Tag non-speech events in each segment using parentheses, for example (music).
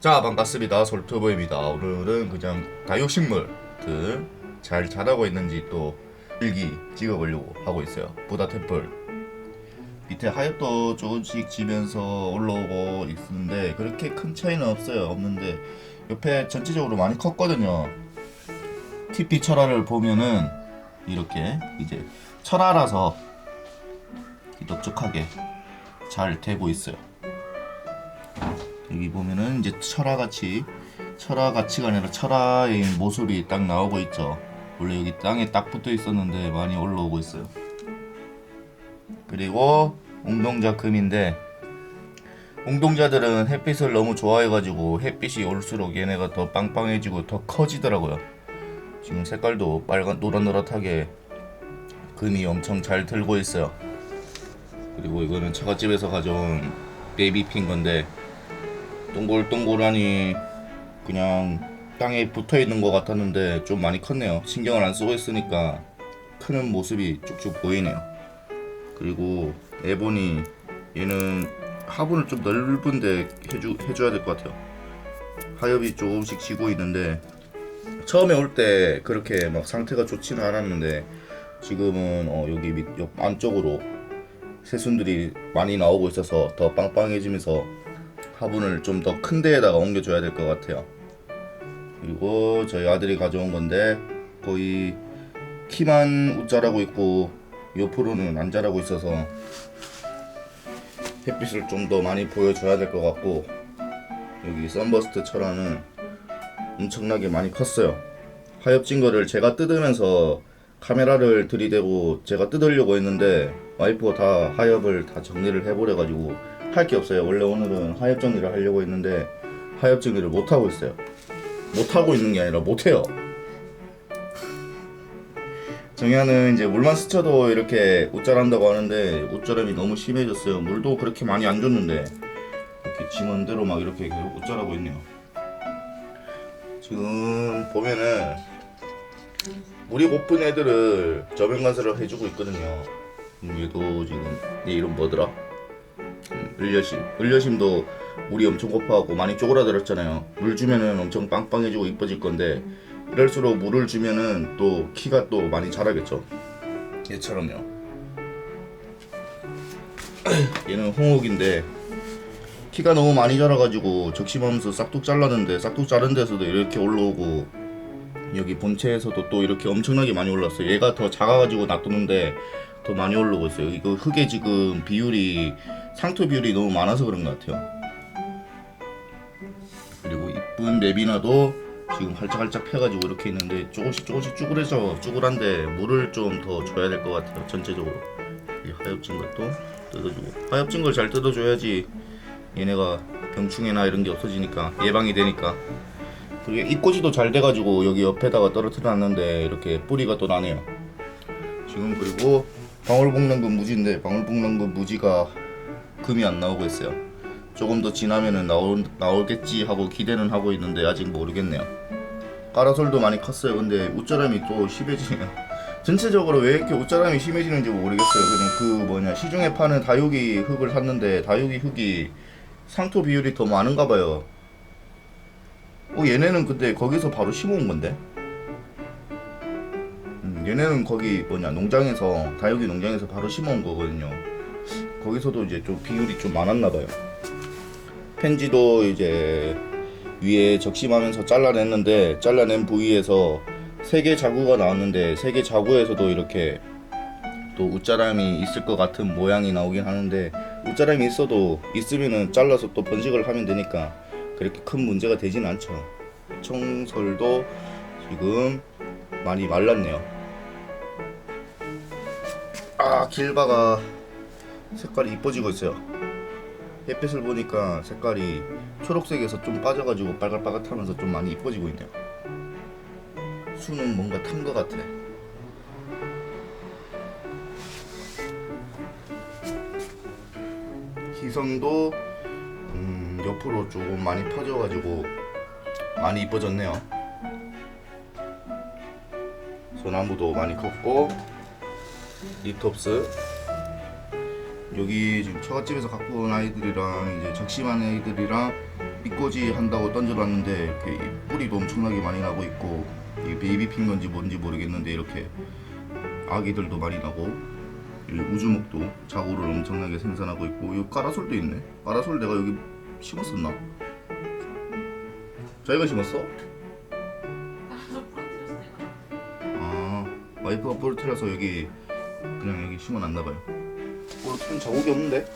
자 반갑습니다. 솔트보입니다. 오늘은 그냥 다육식물들 잘 자라고 있는지 또 일기 찍어보려고 하고 있어요. 부다 템플. 밑에 하엽도 조금씩 지면서 올라오고 있는데 그렇게 큰 차이는 없어요. 없는데 옆에 전체적으로 많이 컸거든요. TP 철화를 보면은 이렇게 이제 철화라서 넓적하게 잘 되고 있어요 여기 보면은 이제 철화같이 철화같이가 아니라 철화의 모습이 딱 나오고 있죠. 원래 여기 땅에 딱 붙어 있었는데 많이 올라오고 있어요. 그리고 웅동자 금인데 웅동자들은 햇빛을 너무 좋아해가지고 햇빛이 올수록 얘네가 더 빵빵해지고 더 커지더라고요. 지금 색깔도 빨간 노릇노릇하게 금이 엄청 잘 들고 있어요. 그리고 이거는 처갓집에서 가져온 베이비 핀 건데 동글동글하니 그냥 땅에 붙어 있는 것 같았는데 좀 많이 컸네요. 신경을 안 쓰고 있으니까 크는 모습이 쭉쭉 보이네요. 그리고 에보니 얘는 화분을 좀 넓은데 해주, 해줘야 될 것 같아요. 하엽이 조금씩 지고 있는데 처음에 올 때 그렇게 막 상태가 좋지는 않았는데 지금은 어, 여기 밑, 옆 안쪽으로 새순들이 많이 나오고 있어서 더 빵빵해지면서 화분을 좀 더 큰 데에다가 옮겨줘야 될 것 같아요. 그리고 저희 아들이 가져온 건데 거의 키만 웃자라고 있고 옆으로는 안 자라고 있어서 햇빛을 좀 더 많이 보여줘야 될 것 같고 여기 썬버스트 철화는 엄청나게 많이 컸어요. 하엽진 거를 제가 뜯으면서 카메라를 들이대고 제가 뜯으려고 했는데 와이프가 다 하엽을 다 정리를 해버려가지고 할 게 없어요. 원래 오늘은 하엽 정리를 하려고 했는데 하엽 정리를 못 하고 있어요. 못 하고 있는 게 아니라 못 해요. 정현은 이제 물만 스쳐도 이렇게 옷자란다고 하는데 옷자람이 너무 심해졌어요. 물도 그렇게 많이 안 줬는데 이렇게 지먼대로 막 이렇게 계속 옷자라고 있네요. 지금 보면은 물이 고픈 애들을 저변 관사를 해주고 있거든요. 음, 얘도 지금 얘 이름 뭐더라? 음, 을려심. 을려심도 물이 엄청 고파갖고 많이 쪼그라들었잖아요. 물 주면은 엄청 빵빵해지고 이뻐질 건데 이럴수록 물을 주면은 또 키가 또 많이 자라겠죠. 얘처럼요. (clears throat) 얘는 홍옥인데 키가 너무 많이 자라가지고 적심하면서 싹둑 잘랐는데 싹둑 자른 데서도 이렇게 올라오고 여기 본체에서도 또 이렇게 엄청나게 많이 올랐어요. 얘가 더 작아가지고 놔두는데 더 많이 올라오고 있어요. 이거 흙에 지금 비율이 상토 비율이 너무 많아서 그런 것 같아요. 그리고 이쁜 메비나도 지금 활짝활짝 펴가지고 이렇게 있는데 조금씩 조금씩 쭈그려져 쭈그란데 물을 좀 더 줘야 될 것 같아요. 전체적으로 이 하엽진 것도 뜯어주고 하엽진 걸 잘 뜯어줘야지 얘네가 병충해나 이런 게 없어지니까 예방이 되니까 그게 입꼬지도 잘 돼가지고 여기 옆에다가 떨어뜨려놨는데 이렇게 뿌리가 또 나네요. 지금 그리고 방울복랑금 무지인데 방울복랑금 무지가 금이 안 나오고 있어요. 조금 더 지나면은 나올 나오겠지 하고 기대는 하고 있는데 아직 모르겠네요. 까라솔도 많이 컸어요. 근데 웃자람이 또 심해지네요. (laughs) 전체적으로 왜 이렇게 웃자람이 심해지는지 모르겠어요. 그냥 그 뭐냐 시중에 파는 다육이 흙을 샀는데 다육이 흙이 상토 비율이 더 많은가 봐요. 어 얘네는 근데 거기서 바로 심어온 건데? 음, 얘네는 거기 뭐냐 농장에서 다육이 농장에서 바로 심어온 거거든요. 거기서도 이제 좀 비율이 좀 많았나 봐요. 펜지도 이제 위에 적심하면서 잘라냈는데 잘라낸 부위에서 세 개 자구가 나왔는데 세 개 자구에서도 이렇게 또 웃자람이 있을 것 같은 모양이 나오긴 하는데 웃자람이 있어도 있으면은 잘라서 또 번식을 하면 되니까 그렇게 큰 문제가 되진 않죠. 청설도 지금 많이 말랐네요. 아 길바가 색깔이 이뻐지고 있어요. 햇빛을 보니까 색깔이 초록색에서 좀 빠져가지고 빨갛빨갛하면서 좀 많이 이뻐지고 있네요. 수는 뭔가 탄 것 같아. 희성도 음, 옆으로 조금 많이 퍼져가지고 많이 이뻐졌네요. 소나무도 많이 컸고 리톱스 여기 지금 처갓집에서 갖고 온 아이들이랑 이제 적심한 아이들이랑 삐꼬지 한다고 던져놨는데 이렇게 이 뿌리도 엄청나게 많이 나고 있고 이 베이비핀 건지 뭔지 모르겠는데 이렇게 아기들도 많이 나고 이 우주목도 자구를 엄청나게 생산하고 있고 이 까라솔도 있네 까라솔 내가 여기 심었었나? 저희가 심었어? 아 와이프가 부러뜨려서 여기 그냥 여기 심어놨나봐요 부러뜨린 자국이 없는데?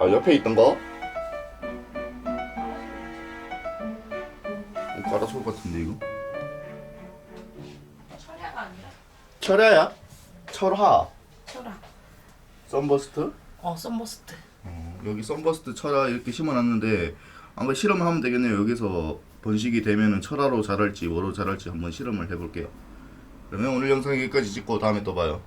아 옆에 있던 거? 이거 가라솔 같은데 이거? 철야가 아니라 철야야? 철화 철야. 썬버스트? 어 썬버스트. 어, 여기 썬버스트 철화 이렇게 심어놨는데 한번 실험을 하면 되겠네요 여기서 번식이 되면은 철화로 자랄지 뭐로 자랄지 한번 실험을 해볼게요 그러면 오늘 영상 여기까지 찍고 다음에 또 봐요